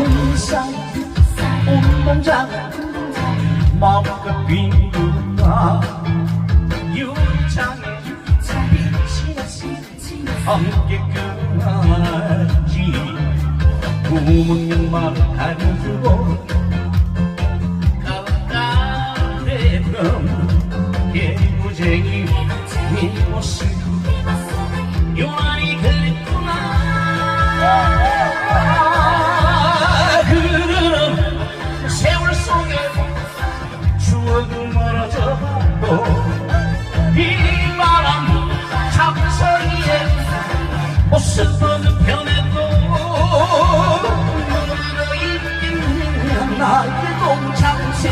눈상 운동장 마음껏 빈구나 유장에 함께 끝나지 구문 양말 가지고 가까랬던 이 바람 참서리에 모습은 변해도 눈으로 있는 나의 동창생.